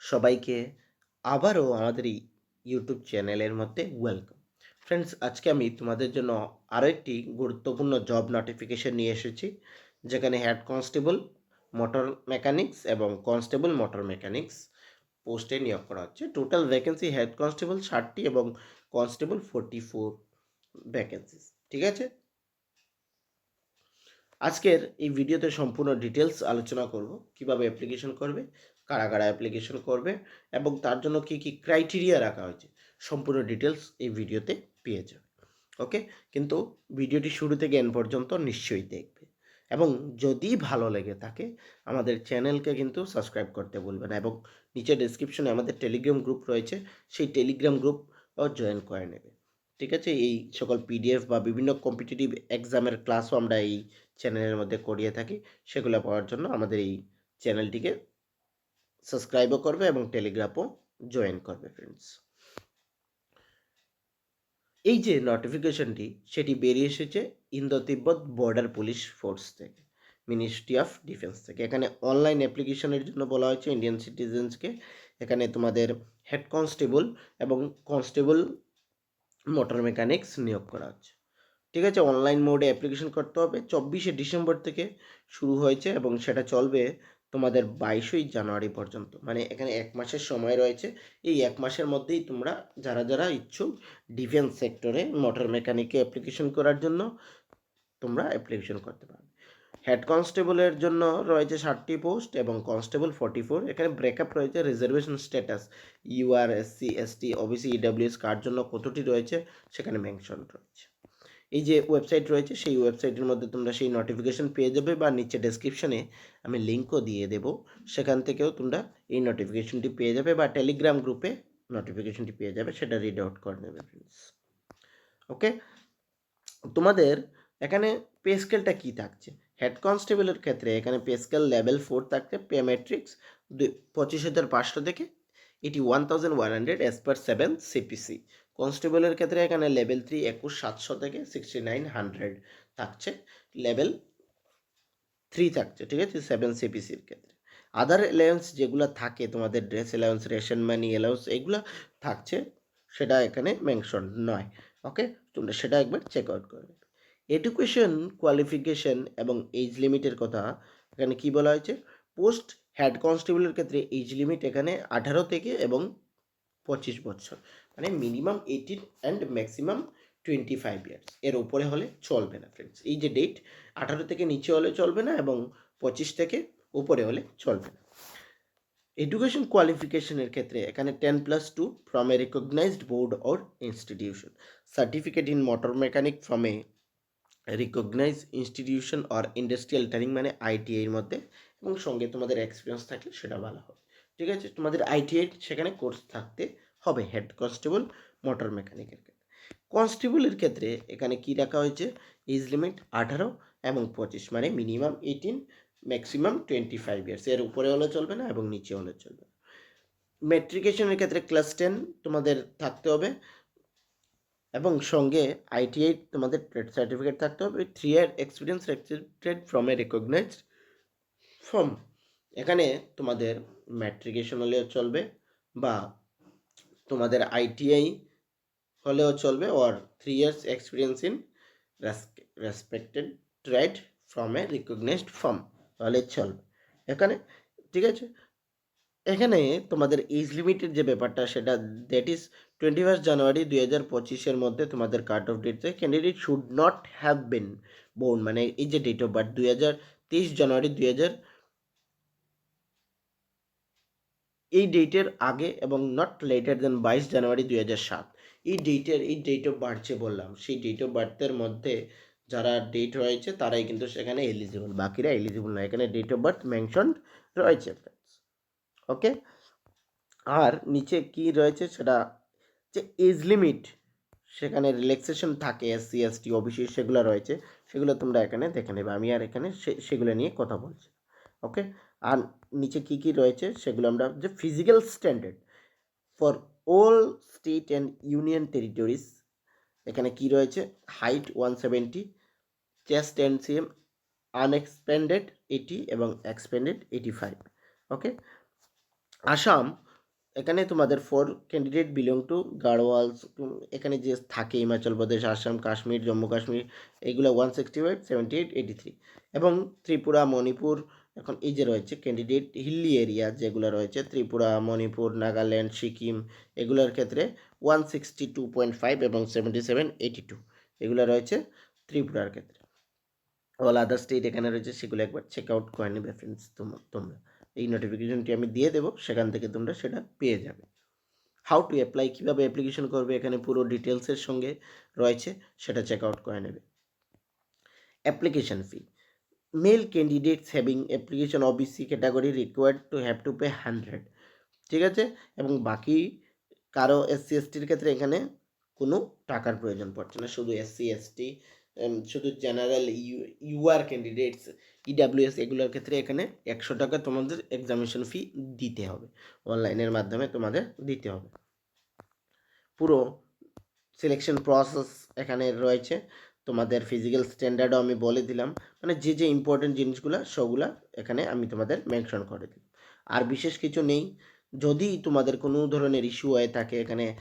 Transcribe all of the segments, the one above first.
সবাইকে আবারও আমাদের এই ইউটিউব চ্যানেলের মধ্যে ওয়েলকাম ফ্রেন্ডস আজকে আমি তোমাদের জন্য আরও একটি গুরুত্বপূর্ণ জব নোটিফিকেশন নিয়ে এসেছি, যেখানে হেড কনস্টেবল মোটর মেকানিক্স এবং কনস্টেবল মোটর মেকানিক্স পোস্টে নিয়োগ করা হচ্ছে। টোটাল ভ্যাকেন্সি হেড কনস্টেবল ষাটটি এবং কনস্টেবল ফোরটি ফোর ভ্যাকেন্সিস ঠিক আছে? আজকের এই ভিডিওতে সম্পূর্ণ ডিটেলস আলোচনা করব, কীভাবে অ্যাপ্লিকেশন করবে, কারা কারা অ্যাপ্লিকেশন করবে এবং তার জন্য কী কী ক্রাইটেরিয়া রাখা হয়েছে, সম্পূর্ণ ডিটেলস এই ভিডিওতে পেয়ে যাবে। ওকে কিন্তু ভিডিওটি শুরু থেকে এন পর্যন্ত নিশ্চয়ই দেখবে এবং যদি ভালো লেগে থাকে, আমাদের চ্যানেলকে কিন্তু সাবস্ক্রাইব করতে ভুলবে না এবং নিচে ডিসক্রিপশনে আমাদের টেলিগ্রাম গ্রুপ রয়েছে, সেই টেলিগ্রাম গ্রুপও জয়েন করে নেবে। ঠিক আছে? এই সকল পিডিএফ বা বিভিন্ন কম্পিটিটিভ এক্সামের ক্লাসও আমরা এই চ্যানেলের মধ্যে করিয়ে থাকি। সেগুলো পাওয়ার জন্য আমাদের এই চ্যানেলটিকে সাবস্ক্রাইবও করবে এবং টেলিগ্রাফও জয়েন করবে ফ্রেন্ডস এই যে নোটিফিকেশনটি সেটি বেরিয়ে এসেছে Indo Tibet border police force থেকে মিনিস্ট্রি অফ ডিফেন্স থেকে। এখানে অনলাইন অ্যাপ্লিকেশনের জন্য বলা হয়েছে ইন্ডিয়ান সিটিজেন্সকে এখানে তোমাদের হেড কনস্টেবল এবং কনস্টেবল মোটর মেকানিক্স নিয়োগ করা হচ্ছে। ঠিক আছে? অনলাইন মোডে অ্যাপ্লিকেশন করতে হবে। চব্বিশে ডিসেম্বর থেকে শুরু হয়েছে এবং সেটা চলবে তোমাদের বাইশই জানুয়ারি পর্যন্ত। মানে এখানে এক মাসের সময় রয়েছে। এই এক মাসের মধ্যেই তোমরা যারা যারা ইচ্ছুক ডিফেন্স সেক্টরে মোটর মেকানিকে অ্যাপ্লিকেশন করার জন্য তোমরা অ্যাপ্লিকেশন করতে পারবে। হেড কনস্টেবলের জন্য রয়েছে ষাটটি পোস্ট এবং কনস্টেবল ফর্টি ফোর। এখানে ব্রেকআপ রয়েছে reservation status UR SC ST OBC EWS কার জন্য কতটি রয়েছে সেখানে মেনশন রয়েছে। এই যে ওয়েবসাইট রয়েছে, সেই ওয়েবসাইটের মধ্যে তোমরা সেই নোটিফিকেশন পেয়ে যাবে বা নিচে ডেসক্রিপশনে আমি লিঙ্কও দিয়ে দেব। সেখান থেকেও তোমরা এই নোটিফিকেশনটি পেয়ে যাবে বা টেলিগ্রাম গ্রুপে নোটিফিকেশনটি পেয়ে যাবে, সেটা রিড আউট করে নেবে ফ্রেন্ডস ওকে তোমাদের এখানে পে স্কেলটা কী থাকছে? হেড কনস্টেবলের ক্ষেত্রে এখানে পে স্কেল লেভেল ফোর থাকছে পে ম্যাট্রিক্স পঁচিশ হাজার পাঁচশো থেকে eighty one thousand one hundred as per seven CPC কনস্টেবলের ক্ষেত্রে এখানে লেভেল থ্রি একুশ সাতশো থেকে সিক্সটি নাইন হান্ড্রেড থাকছে। লেভেল থ্রি থাকছে, ঠিক আছে? সেভেন সিপিসির ক্ষেত্রে। আদার অ্যালায়েন্স যেগুলো থাকে, তোমাদের dress allowance ration money allowance এগুলো থাকছে, সেটা এখানে মেনশন নয় ওকে তোমরা সেটা একবার চেক আউট করবে। এডুকেশন কোয়ালিফিকেশন এবং এজ লিমিটের কথা এখানে কি বলা হয়েছে? পোস্ট হেড কনস্টেবলের ক্ষেত্রে এজ লিমিট এখানে আঠারো থেকে এবং পঁচিশ বছর। মানে minimum eighteen and maximum twenty five years এর উপরে হলে চলবে না ফ্রেন্ডস এই যে ডেট আঠারো থেকে নিচে হলে চলবে না এবং পঁচিশ থেকে উপরে হলে চলবে না। এডুকেশন কোয়ালিফিকেশনের ক্ষেত্রে এখানে ten plus two from a recognised board or institution certificate in motor mechanic from a recognise institution or industrial training মানে আইটিআইয়ের মধ্যে এবং সঙ্গে তোমাদের এক্সপিরিয়েন্স থাকলে সেটা ভালো হবে। ঠিক আছে? তোমাদের আইটিআই সেখানে কোর্স থাকতে হবে হেড কনস্টেবল মোটর মেকানিকের ক্ষেত্রে। কনস্টেবলের ক্ষেত্রে এখানে কি রাখা হয়েছে? এজ লিমিট আঠারো এবং পঁচিশ মানে minimum eighteen maximum twenty five years এর উপরে হলে চলবে না এবং নিচে হলে চলবে না। মেট্রিকেশনের ক্ষেত্রে ক্লাস টেন তোমাদের থাকতে হবে। এবং সঙ্গে আইটিআই তোমাদের ট্রেড সার্টিফিকেট থাকতে হবে। Three year experience trade from a recognised form এখানে তোমাদের ম্যাট্রিকেশন হলেও চলবে বা তোমাদের আইটিআই হলেও চলবে or three years experience in respected trade from a recognised form তাহলে চলবে। এখানে, ঠিক আছে? এখানে তোমাদের এজ লিমিটের যে ব্যাপারটা সেটা that is twenty first January দুই হাজার পঁচিশের মধ্যে তোমাদের কাট অফ ডেটে candidate should not have been born মানে এই যে ডেট অফ বার্থ দুই হাজার তেইশ জানুয়ারি দুই হাজার এই ডেটের আগে এবং নট লেটার দেন বাইশ জানুয়ারি দুই হাজার সাত। এই ডেটের এই ডেট অফ বার্থ যে বললাম, সেই ডেট অফ বার্থের মধ্যে যারা ডেট রয়েছে, তারাই কিন্তু সেখানে এলিজিবল বাকিরা এলিজিবল না। এখানে ডেট অফ বার্থ মেনশন রয়েছে। ওকে? আর নিচে কি রয়েছে সেটা যে এজ লিমিট, সেখানে রিল্যাক্সেশন থাকে এসসি এসটি ওবিসি সেগুলো রয়েছে, সেগুলো তোমরা এখানে দেখে নেবে। আমি আর এখানে সেগুলো নিয়ে কথা বলছি, ওকে? আর নিচে কি কি রয়েছে সেগুলো আমরা যে physical standard for all state and union territories এখানে কি রয়েছে? Height one seventy chest in cm unexpanded eighty এবং expanded eighty five okay? Assam, এখানে তোমাদের for candidate belong to Garhwals এখানে যে থাকে হিমাচল প্রদেশ, আসাম, কাশ্মীর, জম্মু, কাশ্মীর এইগুলো one sixty five seventy eight eighty three এবং ত্রিপুরা, মণিপুর, এখন এই যে রয়েছে ক্যান্ডিডেট হিল্লি এরিয়া যেগুলো রয়েছে, ত্রিপুরা, মণিপুর, নাগাল্যান্ড, সিকিম, এগুলোর ক্ষেত্রে one sixty two point five এবং সেভেন্টি সেভেন এইটি টু এগুলো রয়েছে ত্রিপুরার ক্ষেত্রে। অল আদার স্টেট এখানে রয়েছে, সেগুলো একবার চেক আউট করে নেবে ফ্রেন্ডস তোমরা। এই নোটিফিকেশনটি আমি দিয়ে দেবো, সেখান থেকে তোমরা সেটা পেয়ে যাবে। হাউ টু অ্যাপ্লাই কীভাবে অ্যাপ্লিকেশন করবে, এখানে পুরো ডিটেলসের সঙ্গে রয়েছে, সেটা চেক আউট করে নেবে। Application fee male candidates having application OBC category required to have to pay hundred ঠিক আছে? এবং বাকি কারও এসসি এসটির ক্ষেত্রে এখানে কোনো টাকার প্রয়োজন পড়ছে না, শুধু এসসি এসটি শুধু general U UR candidates EWS এগুলোর ক্ষেত্রে এখানে একশো টাকা তোমাদের এক্সামিনেশন ফি দিতে হবে। অনলাইনের মাধ্যমে তোমাদের দিতে হবে। পুরো সিলেকশন প্রসেস এখানে রয়েছে। তোমাদের ফিজিক্যাল স্ট্যান্ডার্ডও আমি বলে দিলাম। মানে যে যে ইম্পর্টেন্ট জিনিসগুলো, সবগুলা এখানে আমি তোমাদের মেনশন করে দিলাম। আর বিশেষ কিছু নেই। যদি তোমাদের কোনো ধরনের ইস্যু হয়ে থাকে এখানে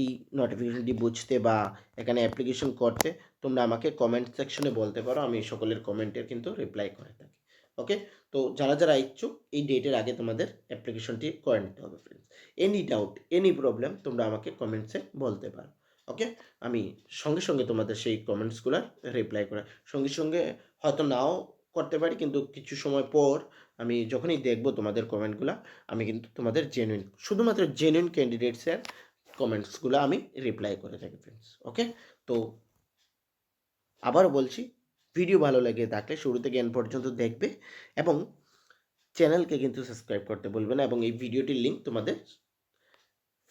এই নোটিফিকেশনটি বুঝতে বা এখানে অ্যাপ্লিকেশন করতে তোমরা আমাকে কমেন্ট সেকশনে বলতে পারো, আমি সকলের কমেন্টের কিন্তু রিপ্লাই করে থাকি। ওকে তো যারা যারা ইচ্ছুক, এই ডেটের আগে তোমাদের অ্যাপ্লিকেশনটি করে নিতে হবে friends any doubt any problem তোমরা আমাকে কমেন্টসে বলতে পারো। ওকে আমি সঙ্গে সঙ্গে তোমাদের সেই কমেন্টসগুলোর রিপ্লাই করা সঙ্গে সঙ্গে হয়তো নাও করতে পারি, কিন্তু কিছু সময় পর আমি যখনই দেখব তোমাদের কমেন্টগুলো আমি কিন্তু তোমাদের জেনুইন শুধুমাত্র জেনুইন ক্যান্ডিডেটসের কমেন্টসগুলো আমি রিপ্লাই করে থাকি ফ্রেন্ডস ওকে তো আবারও বলছি ভিডিও ভালো লাগে থাকলে শুরু থেকে এন পর্যন্ত দেখবে এবং চ্যানেলকে কিন্তু সাবস্ক্রাইব করতে বলবে না এবং এই ভিডিওটির লিঙ্ক তোমাদের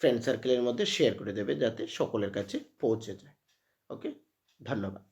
ফ্রেন্ড সার্কেলের মধ্যে শেয়ার করে দেবে যাতে সকলের কাছে পৌঁছে যায় ওকে ধন্যবাদ।